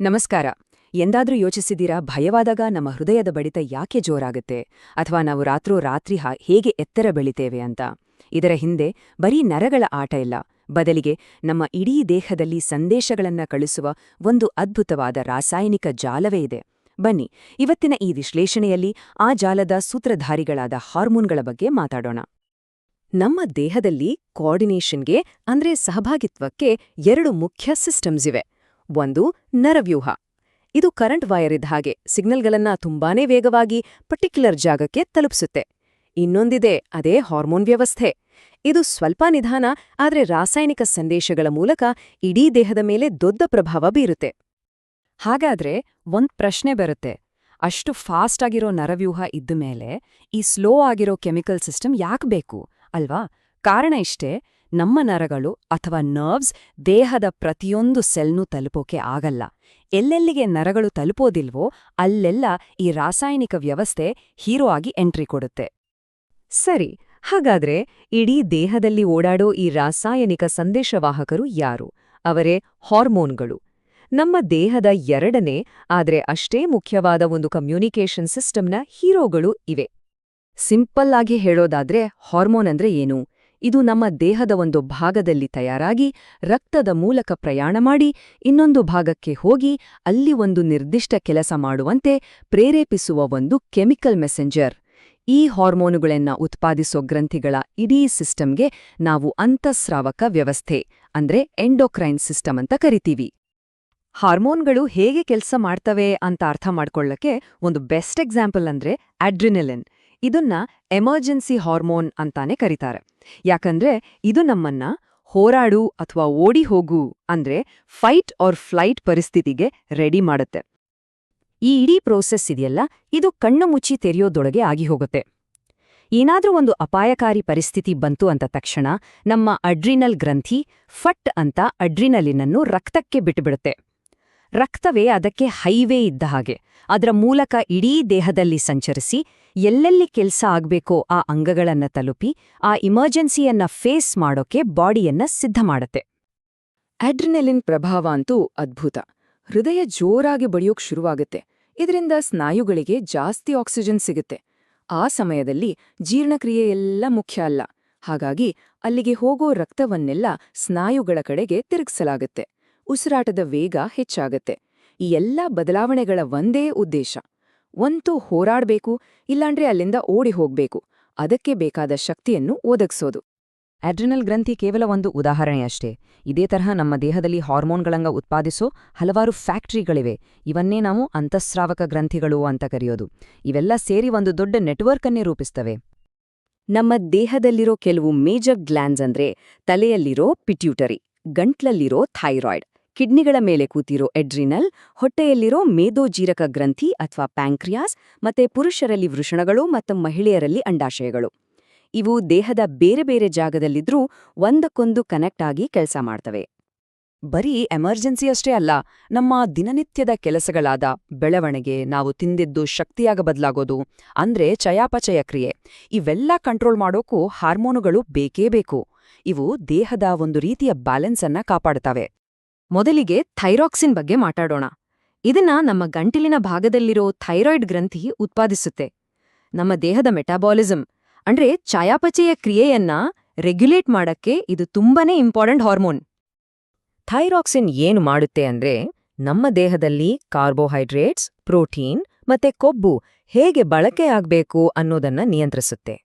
ನಮಸ್ಕಾರ. ಎಂದಾದ್ರೂ ಯೋಚಿಸಿದ್ದೀರಾ, ಭಯವಾದಾಗ ನಮ್ಮ ಹೃದಯದ ಬಡಿತ ಯಾಕೆ ಜೋರಾಗುತ್ತೆ? ಅಥವಾ ನಾವು ರಾತ್ರೋ ರಾತ್ರಿ ಹೇಗೆ ಎತ್ತರ ಬೆಳಿತೇವೆ ಅಂತ? ಇದರ ಹಿಂದೆ ಬರೀ ನರಗಳ ಆಟ ಇಲ್ಲ. ಬದಲಿಗೆ ನಮ್ಮ ಇಡೀ ದೇಹದಲ್ಲಿ ಸಂದೇಶಗಳನ್ನ ಕಳಿಸುವ ಒಂದು ಅದ್ಭುತವಾದ ರಾಸಾಯನಿಕ ಜಾಲವೇ ಇದೆ. ಬನ್ನಿ, ಇವತ್ತಿನ ಈ ವಿಶ್ಲೇಷಣೆಯಲ್ಲಿ ಆ ಜಾಲದ ಸೂತ್ರಧಾರಿಗಳಾದ ಹಾರ್ಮೋನ್ಗಳ ಬಗ್ಗೆ ಮಾತಾಡೋಣ. ನಮ್ಮ ದೇಹದಲ್ಲಿ ಕೋಆರ್ಡಿನೇಷನ್ಗೆ ಅಂದ್ರೆ ಸಹಭಾಗಿತ್ವಕ್ಕೆ, ಎರಡು ಮುಖ್ಯ ಸಿಸ್ಟಮ್ಸ್ ಇವೆ. ಒಂದು ನರವ್ಯೂಹ. ಇದು ಕರೆಂಟ್ ವೈರ್ ಇದ್ದ ಹಾಗೆ ಸಿಗ್ನಲ್ಗಳನ್ನ ತುಂಬಾನೇ ವೇಗವಾಗಿ ಪರ್ಟಿಕ್ಯುಲರ್ ಜಾಗಕ್ಕೆ ತಲುಪಿಸುತ್ತೆ. ಇನ್ನೊಂದಿದೆ ಅದೇ ಹಾರ್ಮೋನ್ ವ್ಯವಸ್ಥೆ. ಇದು ಸ್ವಲ್ಪ ನಿಧಾನ, ಆದರೆ ರಾಸಾಯನಿಕ ಸಂದೇಶಗಳ ಮೂಲಕ ಇಡೀ ದೇಹದ ಮೇಲೆ ದೊಡ್ಡ ಪ್ರಭಾವ ಬೀರುತ್ತೆ. ಹಾಗಾದ್ರೆ ಒಂದ್ ಪ್ರಶ್ನೆ ಬರುತ್ತೆ. ಅಷ್ಟು ಫಾಸ್ಟ್ ಆಗಿರೋ ನರವ್ಯೂಹ ಇದ್ದ ಮೇಲೆ ಈ ಸ್ಲೋ ಆಗಿರೋ ಕೆಮಿಕಲ್ ಸಿಸ್ಟಮ್ ಯಾಕೆ ಬೇಕು? ಅಲ್ವಾ? ಕಾರಣ ಇಷ್ಟೇ ನಮ್ಮ ನರಗಳು ಅಥವಾ ನರ್ವ್ಸ್ ದೇಹದ ಪ್ರತಿಯೊಂದು ಸೆಲ್ನೂ ತಲುಪೋಕೆ ಆಗಲ್ಲ. ಎಲ್ಲೆಲ್ಲಿಗೆ ನರಗಳು ತಲುಪೋದಿಲ್ವೋ ಅಲ್ಲೆಲ್ಲ ಈ ರಾಸಾಯನಿಕ ವ್ಯವಸ್ಥೆ ಹೀರೋ ಆಗಿ ಎಂಟ್ರಿ ಕೊಡುತ್ತೆ. ಸರಿ, ಹಾಗಾದ್ರೆ ಇಡೀ ದೇಹದಲ್ಲಿ ಓಡಾಡೋ ಈ ರಾಸಾಯನಿಕ ಸಂದೇಶವಾಹಕರು ಯಾರು? ಅವರೇ ಹಾರ್ಮೋನ್ಗಳು. ನಮ್ಮ ದೇಹದ ಎರಡನೇ, ಆದರೆ ಅಷ್ಟೇ ಮುಖ್ಯವಾದ ಒಂದು ಕಮ್ಯುನಿಕೇಷನ್ ಸಿಸ್ಟಮ್ನ ಹೀರೋಗಳು ಇವೆ. ಸಿಂಪಲ್ ಆಗಿ ಹೇಳೋದಾದ್ರೆ ಹಾರ್ಮೋನ್ ಅಂದ್ರೆ ಏನು? ಇದು ನಮ್ಮ ದೇಹದ ಒಂದು ಭಾಗದಲ್ಲಿ ತಯಾರಾಗಿ ರಕ್ತದ ಮೂಲಕ ಪ್ರಯಾಣ ಮಾಡಿ ಇನ್ನೊಂದು ಭಾಗಕ್ಕೆ ಹೋಗಿ ಅಲ್ಲಿ ಒಂದು ನಿರ್ದಿಷ್ಟ ಕೆಲಸ ಮಾಡುವಂತೆ ಪ್ರೇರೇಪಿಸುವ ಒಂದು ಕೆಮಿಕಲ್ ಮೆಸೆಂಜರ್. ಈ ಹಾರ್ಮೋನುಗಳನ್ನ ಉತ್ಪಾದಿಸೋ ಗ್ರಂಥಿಗಳ ಇಡೀ ಸಿಸ್ಟಮ್ಗೆ ನಾವು ಅಂತಸ್ರಾವಕ ವ್ಯವಸ್ಥೆ, ಅಂದ್ರೆ ಎಂಡೋಕ್ರೈನ್ ಸಿಸ್ಟಮ್ ಅಂತ ಕರಿತೀವಿ. ಹಾರ್ಮೋನ್ಗಳು ಹೇಗೆ ಕೆಲಸ ಮಾಡ್ತವೆ ಅಂತ ಅರ್ಥ ಮಾಡ್ಕೊಳ್ಳಕ್ಕೆ ಒಂದು ಬೆಸ್ಟ್ ಎಕ್ಸಾಂಪಲ್ ಅಂದ್ರೆ ಅಡ್ರಿನಲಿನ್. ಇದನ್ನ ಎಮರ್ಜೆನ್ಸಿ ಹಾರ್ಮೋನ್ ಅಂತಾನೆ ಕರೀತಾರೆ. ಯಾಕಂದ್ರೆ ಇದು ನಮ್ಮನ್ನ ಹೋರಾಡು ಅಥವಾ ಓಡಿ ಹೋಗು ಅಂದ್ರೆ ಫೈಟ್ ಆರ್ ಫ್ಲೈಟ್ ಪರಿಸ್ಥಿತಿಗೆ ರೆಡಿ ಮಾಡುತ್ತೆ. ಈ ಇಡೀ ಪ್ರೋಸೆಸ್ ಇದೆಯಲ್ಲ, ಇದು ಕಣ್ಣು ಮುಚ್ಚಿ ತೆರೆಯೋದೊಳಗೆ ಆಗಿ ಹೋಗುತ್ತೆ. ಏನಾದ್ರೂ ಒಂದು ಅಪಾಯಕಾರಿ ಪರಿಸ್ಥಿತಿ ಬಂತು ಅಂತ ತಕ್ಷಣ ನಮ್ಮ ಅಡ್ರಿನಲ್ ಗ್ರಂಥಿ ಫಟ್ ಅಂತ ಅಡ್ರಿನಲಿನನ್ನು ರಕ್ತಕ್ಕೆ ಬಿಟ್ಟುಬಿಡುತ್ತೆ ರಕ್ತವೇ ಅದಕ್ಕೆ ಹೈವೇ ಇದ್ದ ಹಾಗೆ. ಅದರ ಮೂಲಕ ಇಡೀ ದೇಹದಲ್ಲಿ ಸಂಚರಿಸಿ ಎಲ್ಲೆಲ್ಲಿ ಕೆಲಸ ಆಗ್ಬೇಕೋ ಆ ಅಂಗಗಳನ್ನ ತಲುಪಿ ಆ ಇಮರ್ಜೆನ್ಸಿಯನ್ನ ಫೇಸ್ ಮಾಡೋಕೆ ಬಾಡಿಯನ್ನ ಸಿದ್ಧ ಮಾಡುತ್ತೆ. ಆಡ್ರಿನೆಲಿನ್ ಪ್ರಭಾವ ಅಂತೂ ಅದ್ಭುತ. ಹೃದಯ ಜೋರಾಗಿ ಬಡಿಯೋಕ್ ಶುರುವಾಗುತ್ತೆ. ಇದರಿಂದ ಸ್ನಾಯುಗಳಿಗೆ ಜಾಸ್ತಿ ಆಕ್ಸಿಜನ್ ಸಿಗುತ್ತೆ. ಆ ಸಮಯದಲ್ಲಿ ಜೀರ್ಣಕ್ರಿಯೆ ಎಲ್ಲ ಮುಖ್ಯ ಅಲ್ಲ. ಹಾಗಾಗಿ ಅಲ್ಲಿಗೆ ಹೋಗೋ ರಕ್ತವನ್ನೆಲ್ಲ ಸ್ನಾಯುಗಳ ಕಡೆಗೆ ತಿರುಗಿಸಲಾಗುತ್ತೆ. ಉಸಿರಾಟದ ವೇಗ ಹೆಚ್ಚಾಗತ್ತೆ. ಈ ಎಲ್ಲ ಬದಲಾವಣೆಗಳ ಒಂದೇ ಉದ್ದೇಶ. ಒಂತೂ ಹೋರಾಡಬೇಕು ಇಲ್ಲಾಂದ್ರೆ ಅಲ್ಲಿಂದ ಓಡಿ ಹೋಗ್ಬೇಕು. ಅದಕ್ಕೆ ಬೇಕಾದ ಶಕ್ತಿಯನ್ನು ಒದಗಿಸೋದು. ಅಡ್ರಿನಲ್ ಗ್ರಂಥಿ ಕೇವಲ ಒಂದು ಉದಾಹರಣೆಯಷ್ಟೇ. ಇದೇ ತರಹ ನಮ್ಮ ದೇಹದಲ್ಲಿ ಹಾರ್ಮೋನ್ಗಳಂಗ ಉತ್ಪಾದಿಸೋ ಹಲವಾರು ಫ್ಯಾಕ್ಟರಿಗಳಿವೆ. ಇವನ್ನೇ ನಾವು ಅಂತಸ್ರಾವಕ ಗ್ರಂಥಿಗಳು ಅಂತ ಕರೆಯೋದು. ಇವೆಲ್ಲ ಸೇರಿ ಒಂದು ದೊಡ್ಡ ನೆಟ್ವರ್ಕ್ ಅನ್ನೇ ರೂಪಿಸ್ತವೆ. ನಮ್ಮ ದೇಹದಲ್ಲಿರೋ ಕೆಲವು ಮೇಜರ್ ಗ್ಲ್ಯಾಂಡ್ಸ್ ಅಂದ್ರೆ ತಲೆಯಲ್ಲಿರೋ ಪಿಟ್ಯೂಟರಿ ಗಂಟ್ಲಲ್ಲಿರೋ ಥೈರಾಯ್ಡ್. ಕಿಡ್ನಿಗಳ ಮೇಲೆ ಕೂತಿರೋ ಎಡ್ರಿನಲ್, ಹೊಟ್ಟೆಯಲ್ಲಿರೋ ಮೇದೋಜೀರಕ ಗ್ರಂಥಿ ಅಥವಾ ಪ್ಯಾಂಕ್ರಿಯಾಸ್ ಮತ್ತೆ ಪುರುಷರಲ್ಲಿ ವೃಷಣಗಳು ಮತ್ತು ಮಹಿಳೆಯರಲ್ಲಿ ಅಂಡಾಶಯಗಳು. ಇವು ದೇಹದ ಬೇರೆ ಬೇರೆ ಜಾಗದಲ್ಲಿದ್ರೂ ಒಂದಕ್ಕೊಂದು ಕನೆಕ್ಟ್ ಆಗಿ ಕೆಲಸ ಮಾಡ್ತವೆ. ಬರೀ ಎಮರ್ಜೆನ್ಸಿಯಷ್ಟೇ ಅಲ್ಲ, ನಮ್ಮ ದಿನನಿತ್ಯದ ಕೆಲಸಗಳಾದ ಬೆಳವಣಿಗೆ, ನಾವು ತಿಂದಿದ್ದು ಶಕ್ತಿಯಾಗ ಬದಲಾಗೋದು, ಅಂದ್ರೆ ಚಯಾಪಚಯ ಕ್ರಿಯೆ. ಇವೆಲ್ಲ ಕಂಟ್ರೋಲ್ ಮಾಡೋಕ್ಕೂ ಹಾರ್ಮೋನುಗಳು ಬೇಕೇ ಬೇಕು. ಇವು ದೇಹದ ಒಂದು ರೀತಿಯ ಬ್ಯಾಲೆನ್ಸ್ ಅನ್ನ ಕಾಪಾಡ್ತವೆ. ಮೊದಲಿಗೆ ಥೈರಾಕ್ಸಿನ್ ಬಗ್ಗೆ ಮಾತಾಡೋಣ. ಇದನ್ನ ನಮ್ಮ ಗಂಟಿಲಿನ ಭಾಗದಲ್ಲಿರೋ ಥೈರಾಯ್ಡ್ ಗ್ರಂಥಿ ಉತ್ಪಾದಿಸುತ್ತೆ. ನಮ್ಮ ದೇಹದ ಮೆಟಾಬಾಲಿಸಂ, ಅಂದ್ರೆ ಚಯಾಪಚಯ ಕ್ರಿಯೆಯನ್ನ ರೆಗ್ಯುಲೇಟ್ ಮಾಡಕ್ಕೆ ಇದು ತುಂಬಾನೇ ಇಂಪಾರ್ಟೆಂಟ್ ಹಾರ್ಮೋನ್. ಥೈರಾಕ್ಸಿನ್ ಏನು ಮಾಡುತ್ತೆ ಅಂದ್ರೆ, ನಮ್ಮ ದೇಹದಲ್ಲಿ ಕಾರ್ಬೋಹೈಡ್ರೇಟ್ಸ್, ಪ್ರೋಟೀನ್ ಮತ್ತೆ ಕೊಬ್ಬು ಹೇಗೆ ಬಳಕೆಯಾಗಬೇಕು ಅನ್ನೋದನ್ನ ನಿಯಂತ್ರಿಸುತ್ತೆ.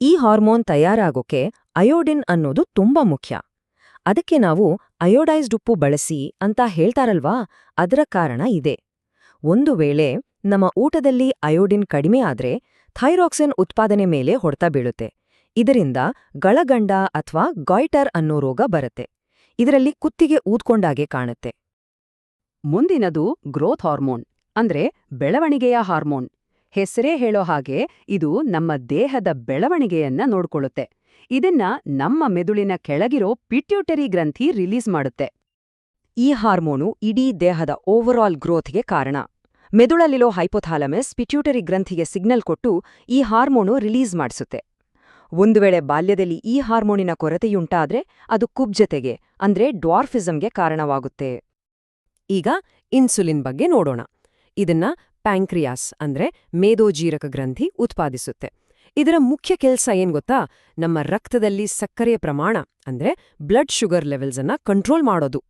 ಈ ಹಾರ್ಮೋನ್ ತಯಾರಾಗೋಕೆ ಅಯೋಡಿನ್ ಅನ್ನೋದು ತುಂಬಾ ಮುಖ್ಯ. ಅದಕ್ಕೆ ನಾವು ಅಯೋಡೈಸ್ಡ್ ಉಪ್ಪು ಬಳಸಿ ಅಂತ ಹೇಳ್ತಾರಲ್ವಾ? ಅದರ ಕಾರಣ ಇದೆ. ಒಂದು ವೇಳೆ ನಮ್ಮ ಊಟದಲ್ಲಿ ಅಯೋಡಿನ್ ಕಡಿಮೆ ಆದ್ರೆ ಥೈರಾಕ್ಸಿನ್ ಉತ್ಪಾದನೆ ಮೇಲೆ ಹೊಡ್ತಾ ಬೀಳುತ್ತೆ. ಇದರಿಂದ ಗಳಗಂಡ ಅಥವಾ ಗಾಯ್ಟರ್ ಅನ್ನೋ ರೋಗ ಬರುತ್ತೆ. ಇದರಲ್ಲಿ ಕುತ್ತಿಗೆ ಊದ್ಕೊಂಡಾಗೆ ಕಾಣುತ್ತೆ. ಮುಂದಿನದು ಗ್ರೋಥ್ ಹಾರ್ಮೋನ್, ಅಂದ್ರೆ ಬೆಳವಣಿಗೆಯ ಹಾರ್ಮೋನ್. ಹೆಸರೇ ಹೇಳೋ ಹಾಗೆ ಇದು ನಮ್ಮ ದೇಹದ ಬೆಳವಣಿಗೆಯನ್ನ ನೋಡ್ಕೊಳ್ಳುತ್ತೆ. ಇದನ್ನ ನಮ್ಮ ಮೆದುಳಿನ ಕೆಳಗಿರೋ ಪಿಟ್ಯೂಟರಿ ಗ್ರಂಥಿ ರಿಲೀಸ್ ಮಾಡುತ್ತೆ. ಈ ಹಾರ್ಮೋನು ಇಡೀ ದೇಹದ ಓವರಾಲ್ ಗ್ರೋತ್ಗೆ ಕಾರಣ. ಮೆದುಳಲ್ಲಿರೋ ಹೈಪೋಥಾಲಮಸ್ ಪಿಟ್ಯೂಟರಿ ಗ್ರಂಥಿಗೆ ಸಿಗ್ನಲ್ ಕೊಟ್ಟು ಈ ಹಾರ್ಮೋನು ರಿಲೀಸ್ ಮಾಡಿಸುತ್ತೆ. ಒಂದು ವೇಳೆ ಬಾಲ್ಯದಲ್ಲಿ ಈ ಹಾರ್ಮೋನಿನ ಕೊರತೆಯುಂಟಾದ್ರೆ ಅದು ಕುಬ್ಜತೆಗೆ, ಅಂದ್ರೆ ಡ್ವಾರ್ಫಿಸಂಗೆ ಕಾರಣವಾಗುತ್ತೆ. ಈಗ ಇನ್ಸುಲಿನ್ ಬಗ್ಗೆ ನೋಡೋಣ. ಇದನ್ನ ಪ್ಯಾಂಕ್ರಿಯಾಸ್ ಅಂದ್ರೆ ಮೇದೋಜೀರಕ ಗ್ರಂಥಿ ಉತ್ಪಾದಿಸುತ್ತೆ. ಇದರ ಮುಖ್ಯ ಕೆಲಸ ಏನ್ ಗೊತ್ತಾ? ನಮ್ಮ ರಕ್ತದಲ್ಲಿ ಸಕ್ಕರೆಯ ಪ್ರಮಾಣ ಅಂದ್ರೆ ಬ್ಲಡ್ ಶುಗರ್ ಲೆವೆಲ್ಸ್ ಅನ್ನ ಕಂಟ್ರೋಲ್ ಮಾಡೋದು.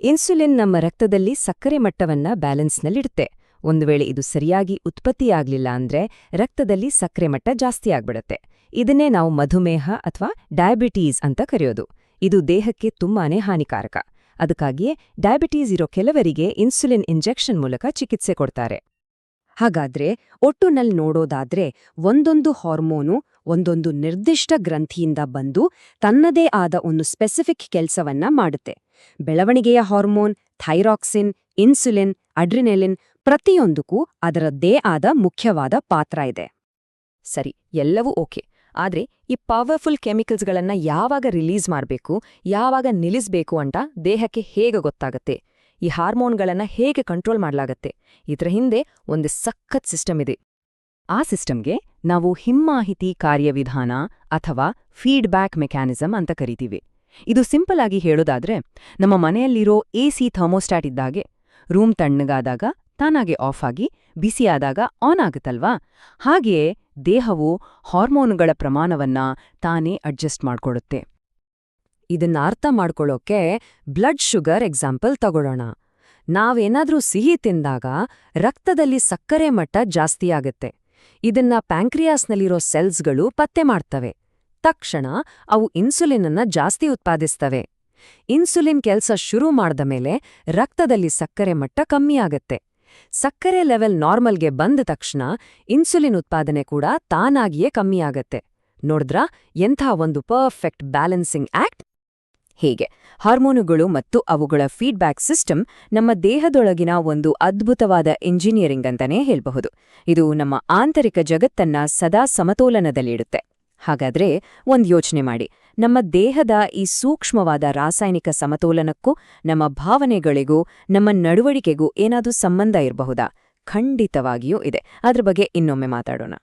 ಇನ್ಸುಲಿನ್ ನಮ್ಮ ರಕ್ತದಲ್ಲಿ ಸಕ್ಕರೆ ಮಟ್ಟವನ್ನ ಬ್ಯಾಲೆನ್ಸ್ನಲ್ಲಿಡುತ್ತೆ ಒಂದು ವೇಳೆ ಇದು ಸರಿಯಾಗಿ ಉತ್ಪತ್ತಿಯಾಗ್ಲಿಲ್ಲ ಅಂದ್ರೆ ರಕ್ತದಲ್ಲಿ ಸಕ್ಕರೆ ಮಟ್ಟ ಜಾಸ್ತಿ ಆಗ್ಬಿಡತ್ತೆ. ಇದನ್ನೇ ನಾವು ಮಧುಮೇಹ ಅಥವಾ ಡಯಾಬಿಟೀಸ್ ಅಂತ ಕರೆಯೋದು. ಇದು ದೇಹಕ್ಕೆ ತುಂಬಾನೇ ಹಾನಿಕಾರಕ. ಅದಕ್ಕಾಗಿಯೇ ಡಯಾಬಿಟೀಸ್ ಇರೋ ಕೆಲವರಿಗೆ ಇನ್ಸುಲಿನ್ ಇಂಜೆಕ್ಷನ್ ಮೂಲಕ ಚಿಕಿತ್ಸೆ ಕೊಡ್ತಾರೆ. ಹಾಗಾದ್ರೆ ಒಟ್ಟುನಲ್ಲಿ ನೋಡೋದಾದ್ರೆ ಒಂದೊಂದು ಹಾರ್ಮೋನು ಒಂದೊಂದು ನಿರ್ದಿಷ್ಟ ಗ್ರಂಥಿಯಿಂದ ಬಂದು ತನ್ನದೇ ಆದ ಒಂದು ಸ್ಪೆಸಿಫಿಕ್ ಕೆಲಸವನ್ನ ಮಾಡುತ್ತೆ. ಬೆಳವಣಿಗೆಯ ಹಾರ್ಮೋನ್ ಥೈರಾಕ್ಸಿನ್ ಇನ್ಸುಲಿನ್ ಅಡ್ರಿನೆಲಿನ್ ಪ್ರತಿಯೊಂದಕ್ಕೂ ಅದರದ್ದೇ ಆದ ಮುಖ್ಯವಾದ ಪಾತ್ರ ಇದೆ. ಸರಿ, ಎಲ್ಲವೂ ಓಕೆ. ಆದ್ರೆ ಈ ಪವರ್ಫುಲ್ ಕೆಮಿಕಲ್ಸ್ಗಳನ್ನು ಯಾವಾಗ ರಿಲೀಸ್ ಮಾಡಬೇಕು, ಯಾವಾಗ ನಿಲ್ಲಿಸಬೇಕು ಅಂತ ದೇಹಕ್ಕೆ ಹೇಗೆ ಗೊತ್ತಾಗತ್ತೆ? ಈ ಹಾರ್ಮೋನ್ಗಳನ್ನು ಹೇಗೆ ಕಂಟ್ರೋಲ್ ಮಾಡಲಾಗತ್ತೆ? ಇದರ ಹಿಂದೆ ಒಂದು ಸಖತ್ ಸಿಸ್ಟಮ್ ಇದೆ. ಆ ಸಿಸ್ಟಮ್ಗೆ ನಾವು ಹಿಮ್ಮಾಹಿತಿ ಕಾರ್ಯವಿಧಾನ ಅಥವಾ ಫೀಡ್ಬ್ಯಾಕ್ ಮೆಕ್ಯಾನಿಸಮ್ ಅಂತ ಕರಿತೀವಿ. ಇದು ಸಿಂಪಲ್ ಆಗಿ ಹೇಳೋದಾದ್ರೆ, ನಮ್ಮ ಮನೆಯಲ್ಲಿರೋ ಎ ಸಿ ಥರ್ಮೋಸ್ಟಾಟ್ ಇದ್ದಾಗೆ ರೂಮ್ ತಣ್ಣಗಾದಾಗ ತಾನಾಗೆ ಆಫ್ ಆಗಿ, ಬಿಸಿಯಾದಾಗ ಆನ್ ಆಗುತ್ತಲ್ವಾ? ಹಾಗೆಯೇ ದೇಹವು ಹಾರ್ಮೋನುಗಳ ಪ್ರಮಾಣವನ್ನ ತಾನೇ ಅಡ್ಜಸ್ಟ್ ಮಾಡ್ಕೊಡುತ್ತೆ ಇದನ್ನ ಅರ್ಥ ಮಾಡ್ಕೊಳ್ಳೋಕೆ ಬ್ಲಡ್ ಶುಗರ್ ಎಕ್ಸಾಂಪಲ್ ತಗೊಳ್ಳೋಣ. ನಾವೇನಾದ್ರೂ ಸಿಹಿ ತಿಂದಾಗ ರಕ್ತದಲ್ಲಿ ಸಕ್ಕರೆ ಮಟ್ಟ ಜಾಸ್ತಿಯಾಗತ್ತೆ ಇದನ್ನ ಪ್ಯಾಂಕ್ರಿಯಾಸ್ನಲ್ಲಿರೋ ಸೆಲ್ಸ್ಗಳು ಪತ್ತೆ ಮಾಡ್ತವೆ. ತಕ್ಷಣ ಅವು ಇನ್ಸುಲಿನನ್ನ ಜಾಸ್ತಿ ಉತ್ಪಾದಿಸ್ತವೆ. ಇನ್ಸುಲಿನ್ ಕೆಲಸ ಶುರು ಮಾಡ್ದ ಮೇಲೆ ರಕ್ತದಲ್ಲಿ ಸಕ್ಕರೆ ಮಟ್ಟ ಕಮ್ಮಿಯಾಗತ್ತೆ ಸಕ್ಕರೆ ಲೆವೆಲ್ ನಾರ್ಮಲ್ಗೆ ಬಂದ ತಕ್ಷಣ ಇನ್ಸುಲಿನ್ ಉತ್ಪಾದನೆ ಕೂಡ ತಾನಾಗಿಯೇ ಕಮ್ಮಿಯಾಗತ್ತೆ. ನೋಡಿದ್ರ? ಎಂಥ ಒಂದು ಪರ್ಫೆಕ್ಟ್ ಬ್ಯಾಲೆನ್ಸಿಂಗ್ ಆಕ್ಟ್? ಹೀಗೆ, ಹಾರ್ಮೋನುಗಳು ಮತ್ತು ಅವುಗಳ ಫೀಡ್ಬ್ಯಾಕ್ ಸಿಸ್ಟಮ್ ನಮ್ಮ ದೇಹದೊಳಗಿನ ಒಂದು ಅದ್ಭುತವಾದ ಇಂಜಿನಿಯರಿಂಗ್ ಅಂತಾನೇ ಹೇಳ್ಬಹುದು. ಇದು ನಮ್ಮ ಆಂತರಿಕ ಜಗತ್ತನ್ನ ಸದಾ ಸಮತೋಲನದಲ್ಲಿಡುತ್ತೆ. ಹಾಗಾದ್ರೆ ಒಂದ್ ಯೋಚನೆ ಮಾಡಿ. ನಮ್ಮ ದೇಹದ ಈ ಸೂಕ್ಷ್ಮವಾದ ರಾಸಾಯನಿಕ ಸಮತೋಲನಕ್ಕೂ, ನಮ್ಮ ಭಾವನೆಗಳಿಗೂ, ನಮ್ಮ ನಡವಳಿಕೆಗೂ ಏನಾದ್ರೂ ಸಂಬಂಧ ಇರಬಹುದಾ? ಖಂಡಿತವಾಗಿಯೂ ಇದೆ. ಅದ್ರ ಬಗ್ಗೆ ಇನ್ನೊಮ್ಮೆ ಮಾತಾಡೋಣ.